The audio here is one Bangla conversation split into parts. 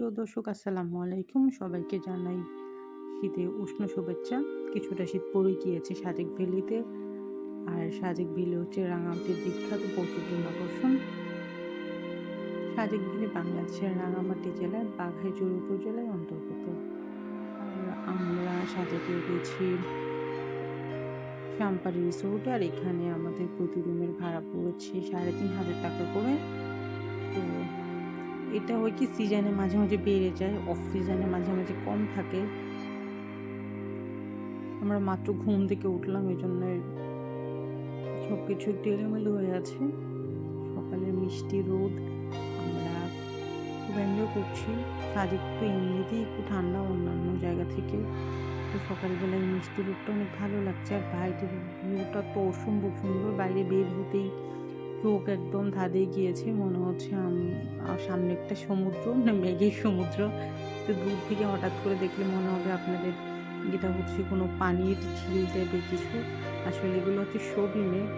প্রিয় দর্শক, আসসালামু আলাইকুম। সবাইকে জানাই শীতে উষ্ণ শুভেচ্ছা। কিছুটা শীত পড়ে গিয়েছে সাজেক ভ্যালিতে। আর সাজেক ভ্যালি হচ্ছে রাঙামাটির বিখ্যাত পর্যটন আকর্ষণ। সাজেক ভ্যালি বাংলাদেশের রাঙামাটি জেলার বাঘাইজুর উপজেলার অন্তর্গত। আমরা সাজেকে উঠেছি শ্যামপাড়ি রিসোর্ট আর এখানে আমাদের প্রতি রুমের ভাড়া পড়েছে সাড়ে তিন হাজার টাকা করে। তো এটা হয় কি সিজনে মাঝে মাঝে বেড়ে যায় অফ সিজনে মাঝে মাঝে কম থাকে। আমরা মাত্র ঘুম থেকে উঠলাম, এই জন্য সব কিছু একটু এলোমেলো হয়ে আছে। সকালে মিষ্টি রোদ, আমরা খুব এনজয় করছি। কাজ একটু এমনিতেই একটু ঠান্ডা অন্যান্য জায়গা থেকে। তো সকালবেলায় মিষ্টি রোদটা অনেক ভালো লাগছে। আর বাইরের ভিউটা তো অসম্ভব সুন্দর, বাইরে বের হতেই চোখ একদম ধাঁধে গিয়েছে, মনে হচ্ছে সামনে একটা সমুদ্র না মেঘের সমুদ্র। তো দূর থেকে হঠাৎ করে দেখলে মনে হবে আপনাদের এটা হচ্ছে কোনো পানির ঝিল টাইপের কিছু। আসলে এগুলো হচ্ছে সবই মেঘ।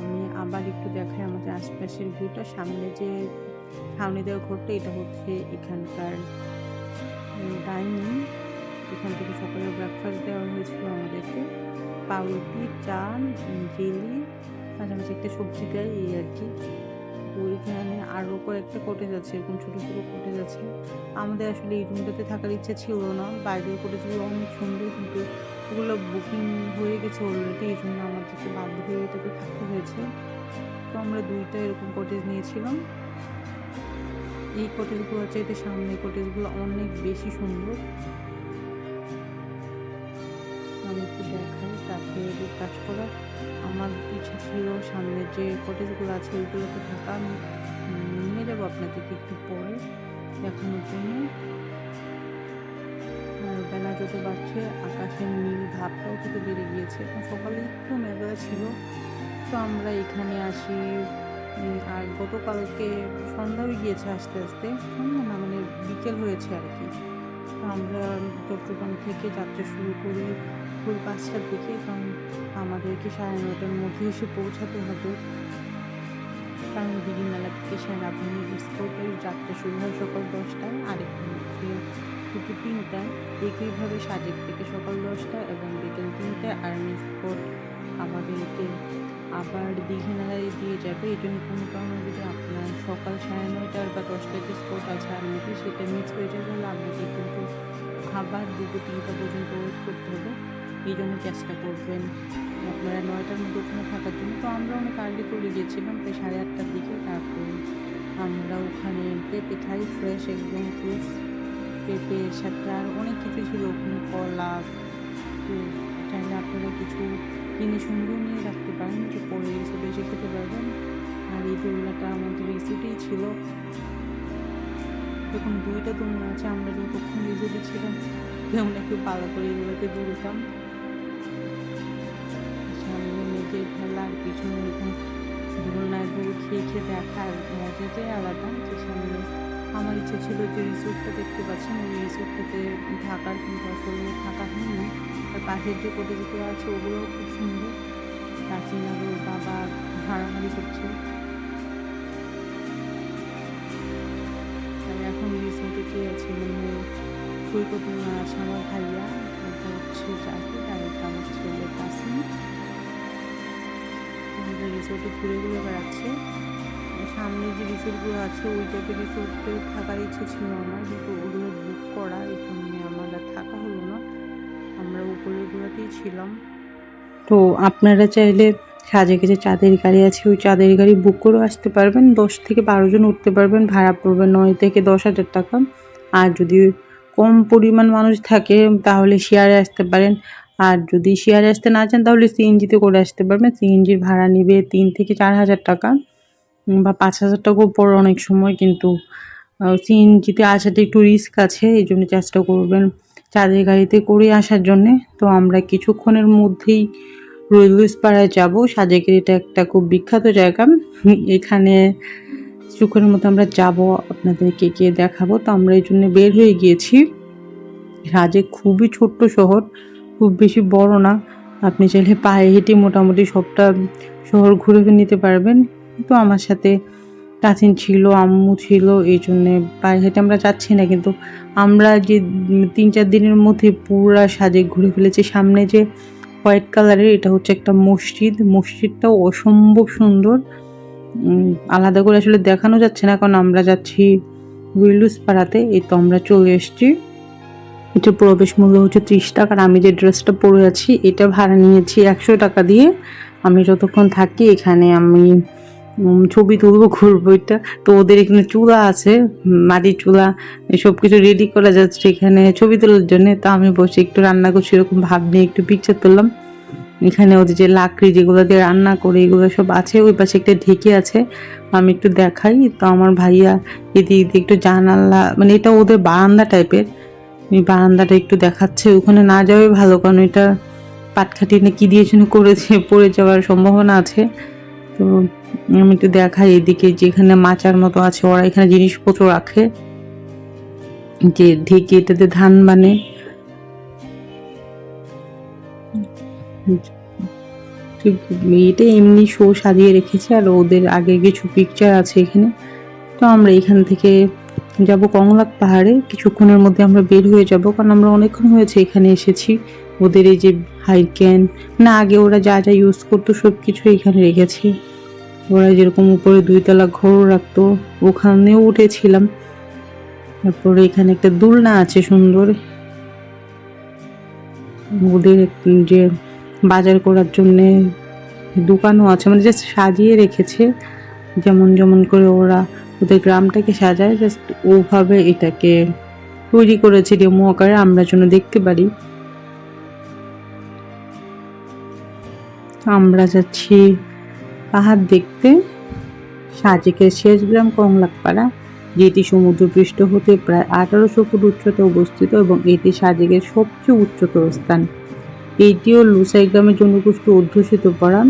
আমি আবার একটু দেখাই আমাদের আশপাশের ভিউটা সামনে যে ছাউনি দেওয়া ঘরটা, এটা হচ্ছে এখানকার ডাইনিং এখান থেকে সকালে ব্রেকফাস্ট দেওয়া হয়েছিল আমাদেরকে। পাউরুটি চা জেলি মাঝামাঝি একটা সবজি দেয় এই আর কি। তো এখানে আরও কয়েকটা কটেজ আছে, এরকম ছোটো ছোটো কটেজ আছে। আমাদের আসলে এই রুমটাতে থাকার ইচ্ছা ছিল না। বাইরের কটেজগুলো অনেক সুন্দর কিন্তু ওগুলো বুকিং হয়ে গেছে অলরেডি এই জন্য আমাদেরকে বাধ্য হয়ে এটাতে থাকতে হয়েছে। তো আমরা দুইটা এরকম কটেজ নিয়েছিলাম। এই কটেজগুলো চাইতে সামনে কটেজগুলো অনেক বেশি সুন্দর। একটু দেখাই তাকে কাজ করা আমার ইচ্ছা ছিল, সামনে যে কটেজগুলো আছে, ওইগুলোতে থাকা। আমি নিয়ে যাব আপনাদেরকে একটু পরে দেখানোর জন্য। বেলা যত বাড়ছে, আকাশের নীল ভাবটাও কিন্তু বেড়ে গিয়েছে। সকালে একটু মেঘলা ছিল। তো আমরা এখানে আসি আর গতকালকে সন্ধ্যা হয়ে গিয়েছে আস্তে আস্তে। না মানে বিকেল হয়েছে আর কি। আমরা চট্টগ্রাম থেকে যাত্রা শুরু করি ভোর পাঁচটার দিকে কারণ আমাদেরকে সাড়ে নটার মধ্যে এসে পৌঁছাতে হবে। কারণ দিঘিনালা থেকে সেনাবাহিনী স্পোর্টের যাত্রা শুরু হয় সকাল দশটায় আরেকটা হচ্ছে দুপুর তিনটায়। একইভাবে সাজেক থেকে সকাল দশটা এবং বিকেল তিনটায় আর্মি স্পোর্ট আমাদেরকে আবার দীঘিনালায় দিয়ে যাবে। এই জন্য কোনো কারণে যদি আপনার সকাল সাড়ে নয়টার বা দশটায় যে স্পোর্ট আছে আর্মিতে সেটা মিস হয়ে যাবে তাহলে আপনাকে কিন্তু আবার দুটো তিনটা পর্যন্ত ওয়েট করতে হবে। এই জন্য চেষ্টা করবেন আপনারা নয়টার মধ্যে ওখানে থাকার জন্য। তো আমরা অনেক আর্লি করে গিয়েছিলাম, প্রায় সাড়ে আটটার দিকে। তারপর আমরা ওখানে পেঁপে খাই ফ্রেশ একদম ফ্রুটস পেঁপের সাথে আর অনেক কিছু ছিল। ওখানে কলা চাইলে আপনারা কিছু কিনে সুন্দর নিয়ে রাখতে পারেন, যে পরে এসে খেতে পারবেন। আর এই দোলনাটা আমাদের রিসোর্টেই ছিল। তখন দুইটা দোলনা আছে, আমরা যতক্ষণ রিসোর্টে ছিলাম কেমন একটু পালা করে এগুলোতে দৌড়তাম সামনে মেঘের খেলা আর পিছনে এরকম দোলনায় দৌড় খেয়ে খেয়ে দেখার মজাটাই আলাদা, যে সামনে ছিল যে রিসোর্টটা দেখতে পাচ্ছেন, ওই রিসোর্টটাতে থাকার কিন্তু আসলে থাকা হয়নি। আর পাশের যে কটেজগুলো আছে, ওগুলোও খুব সুন্দর। প্রাচীনার বাবা হারাহারি করছে। আর এখন রিসোর্টে কে আছে মানে সৈকত আছে আমার ভাইয়া ওটা হচ্ছে জাহিদ আর এটা আমার ছেলে কাসিম রিসোর্টে ঘুরে ঘুরে বেড়াচ্ছে। সামনে যে রিসোর্টগুলো আছে ওই রিসোর্টে থাকার ইচ্ছে ছিল আমার, কিন্তু ওগুলো বুক করা এই জন্য আমার থাকা হলো না। আমরা উপরেগুলোতেই ছিলাম। তো আপনারা চাইলে সাজেকে যে চাঁদের গাড়ি আছে, ওই চাঁদের গাড়ি বুক করেও আসতে পারবেন। দশ থেকে বারো জন উঠতে পারবেন, ভাড়া পড়বে নয় থেকে দশ হাজার টাকা। আর যদি কম পরিমাণ মানুষ থাকে, তাহলে শেয়ারে আসতে পারেন। আর যদি শেয়ারে আসতে না চান, তাহলে সিএনজিতে করে আসতে পারবেন। সিএনজির ভাড়া নেবে তিন থেকে চার হাজার টাকা। বা পাঁচ হাজার টাকাও পড়ে অনেক সময় কিন্তু সিএনজিতে আসাটা একটু রিস্ক আছে, এই জন্য চেষ্টা করবেন চাঁদের গাড়িতে করে আসার জন্যে। তো আমরা কিছুক্ষণের মধ্যেই পাড়ায় যাব। সাজেকের এটা একটা খুব বিখ্যাত জায়গা। এখানে কিছুক্ষণের মধ্যে আমরা যাব, আপনাদেরকে গিয়ে দেখাবো। তো আমরা এই জন্য বের হয়ে গিয়েছি। সাজেক খুবই ছোট্ট শহর, খুব বেশি বড় না। আপনি চাইলে পায়ে হেঁটে মোটামুটি সবটা শহর ঘুরে নিতে পারবেন। তো আমার সাথে কাজিন ছিল, আম্মু ছিল, এই জন্যে পায়ে হেঁটে আমরা যাচ্ছি না, কিন্তু আমরা যে তিন চার দিনের মধ্যে পুরা সাজে ঘুরে ফেলেছি। সামনে যে হোয়াইট কালারের এটা হচ্ছে একটা মসজিদ। মসজিদটাও অসম্ভব সুন্দর। আলাদা করে আসলে দেখানো যাচ্ছে না, কারণ আমরা যাচ্ছি উইলুস পাড়াতে এই তো আমরা চলে এসেছি। এটা প্রবেশ মূল্য হচ্ছে ত্রিশ টাকা, আর আমি যে ড্রেসটা পরে আছি, এটা ভাড়া নিয়েছি একশো টাকা দিয়ে। আমি যতক্ষণ থাকি এখানে আমি ছবি তুলবো, ঘুরবো, এটা। তো ওদের এখানে চুলা আছে, মাটির চুলা সব কিছু রেডি করা যাচ্ছে এখানে ছবি তোলার জন্য। তো আমি বসে একটু রান্না করছি, এরকম ভাব নিয়ে একটু পিকচার তুললাম। এখানে ওদের যে লাকড়ি যেগুলো দিয়ে রান্না করে, এগুলো সব আছে, ওই পাশে একটা ঢেকে আছে, আমি একটু দেখাই। তো আমার ভাইয়া এদিক দিয়ে একটু জানালা মানে এটা ওদের বারান্দা টাইপের। এই বারান্দাটা একটু দেখাচ্ছে, ওখানে না যাওয়াই ভালো, কারণ এটা পাটখাটি না কি দিয়ে যেন করেছে, পড়ে যাওয়ার সম্ভাবনা আছে। তো আমি একটু দেখাই এদিকে যেখানে মাচার মতো আছে, ওরা এখানে জিনিসপত্র রাখে। যে ঢেকে এটাতে ধান বানে। এটা এমনি শো সাজিয়ে রেখেছে, আর ওদের আগে কিছু পিকচার আছে এখানে। তো আমরা এখান থেকে যাব কমলাক পাহাড়ে। কিছুক্ষণের মধ্যে আমরা বের হয়ে যাব, কারণ আমরা অনেকক্ষণ হয়েছে এখানে এসেছি। ওদের এই যে হাইক্যান না, আগে ওরা যা যা ইউজ করতো সব কিছু এখানে রেখেছে। ওরা যেরকম উপরে দুইতলা ঘর রাখতো, ওখানেও উঠেছিলাম। তারপরে এখানে একটা দোলনা আছে সুন্দর। ওদের যে বাজার করার জন্যে দোকানও আছে মানে জাস্ট সাজিয়ে রেখেছে। যেমন যেমন করে ওরা ওদের গ্রামটাকে সাজায় জাস্ট ওভাবে এটাকে তৈরি করেছে ডেমো আকারে, আমরা যেন দেখতে পারি। আমরা যাচ্ছি পাহাড় দেখতে। সাজেকের শেষ গ্রাম কংলাকপাড়া যেটি সমুদ্রপৃষ্ঠ হতে প্রায় আঠারোশো ফুট উচ্চতায় অবস্থিত এবং এটি সাজেকের সবচেয়ে উচ্চতর স্থান। এটিও লুসাই গ্রামের জনগোষ্ঠী অধ্যুষিত পড়ান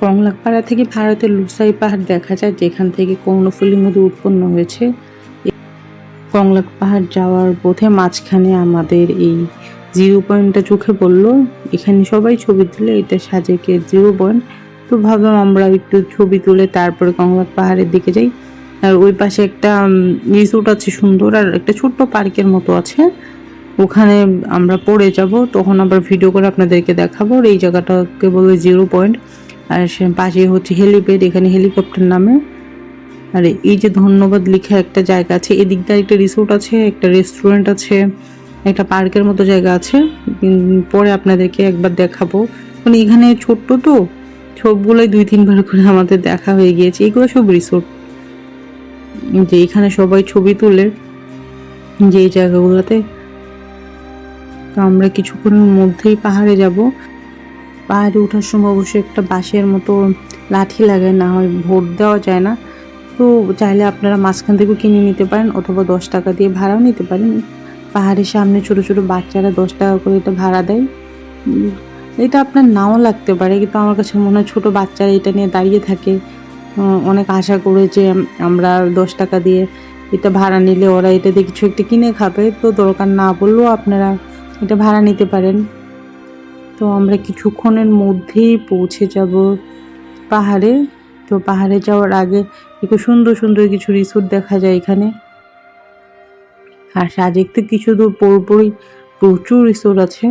কংলাকপাড়া থেকে ভারতের লুসাই পাহাড় দেখা যায়, যেখান থেকে কর্ণফুলী নদী উৎপন্ন হয়েছে। কংলাক পাহাড় যাওয়ার পথে মাঝখানে আমাদের এই জিরো পয়েন্টটা চোখে পড়ল। এখানে সবাই ছবি তুলে, এটা সাজেকে জিরো পয়েন্ট। তো ভাবলাম আমরা একটু ছবি তুলে তারপরে কংলাক পাহাড়ের দিকে যাই। আর ওই পাশে একটা রিসোর্ট আছে সুন্দর, আর একটা ছোট্ট পার্কের মতো আছে। ওখানে আমরা পড়ে যাব, তখন আবার ভিডিও করে আপনাদেরকে দেখাবো। আর এই জায়গাটাকে বলে জিরো পয়েন্ট আর সে পাশে হচ্ছে হেলিপ্যাড এখানে হেলিকপ্টার নামে। আর এই যে ধন্যবাদ লেখা একটা জায়গা আছে, এদিক দিয়ে একটা রিসোর্ট আছে, একটা রেস্টুরেন্ট আছে, একটা পার্কের মতো জায়গা আছে। পরে আপনাদেরকে একবার দেখাবো। মানে এখানে ছোট্ট তো সবগুলোই দুই তিনবার করে আমাদের দেখা হয়ে গিয়েছে। এগুলো সব রিসোর্ট যে এখানে সবাই ছবি তুলে, যে জায়গাগুলোতে। তো আমরা কিছুক্ষণের মধ্যেই পাহাড়ে যাব। পাহাড়ে ওঠার সময় অবশ্যই একটা বাঁশের মতো লাঠি লাগে, না হয় ভোট দেওয়া যায় না। তো চাইলে আপনারা মাঝখান থেকেও কিনে নিতে পারেন, অথবা দশ টাকা দিয়ে ভাড়াও নিতে পারেন। পাহাড়ের সামনে ছোট ছোট বাচ্চারা দশ টাকা করে এটা ভাড়া দেয়। এটা আপনার নাও লাগতে পারে, কিন্তু আমার কাছে মনে হয় ছোটো বাচ্চারা এটা নিয়ে দাঁড়িয়ে থাকে। অনেক আশা করে যে আমরা দশ টাকা দিয়ে এটা ভাড়া নিলে ওরা এটা দিয়ে কিছু একটা কিনে খাবে। তো দরকার না বললেও আপনারা এটা ভাড়া নিতে পারেন। তো আমরা কিছুক্ষণের মধ্যেই পৌঁছে যাব পাহাড়ে। তো পাহাড়ে যাওয়ার আগে একটু সুন্দর সুন্দর কিছু রিসোর্ট দেখা যায় এখানে। আর সাজেক তো কিছু দূর পরপরই প্রচুর রিসোর্ট আছে।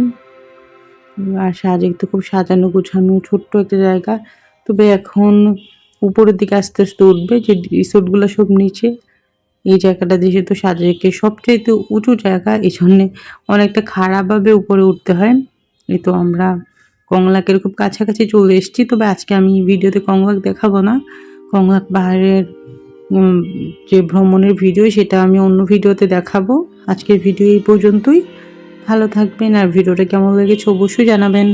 আর সাজেক তো খুব সাজানো গোছানো, ছোট্ট একটা জায়গা। তবে এখন উপরের দিকে আস্তে আস্তে উঠবে, যে রিসোর্টগুলো সব নিচে। এই জায়গাটা দেশে তো সাজেকের সবচাইতে উঁচু জায়গা, এই জন্যে অনেকটা খারাপভাবে উপরে উঠতে হয়। এই তো আমরা কংলাকের খুব কাছাকাছি চলে এসেছি, তবে আজকে আমি ভিডিওতে কংলাক দেখাবো না। কংলাক পাহাড়ের যে ভ্রমণের ভিডিও, সেটা আমি অন্য ভিডিওতে দেখাবো। আজকের ভিডিও এই পর্যন্তই। ভালো থাকবেন আর ভিডিওটা কেমন লেগেছে অবশ্যই জানাবেন।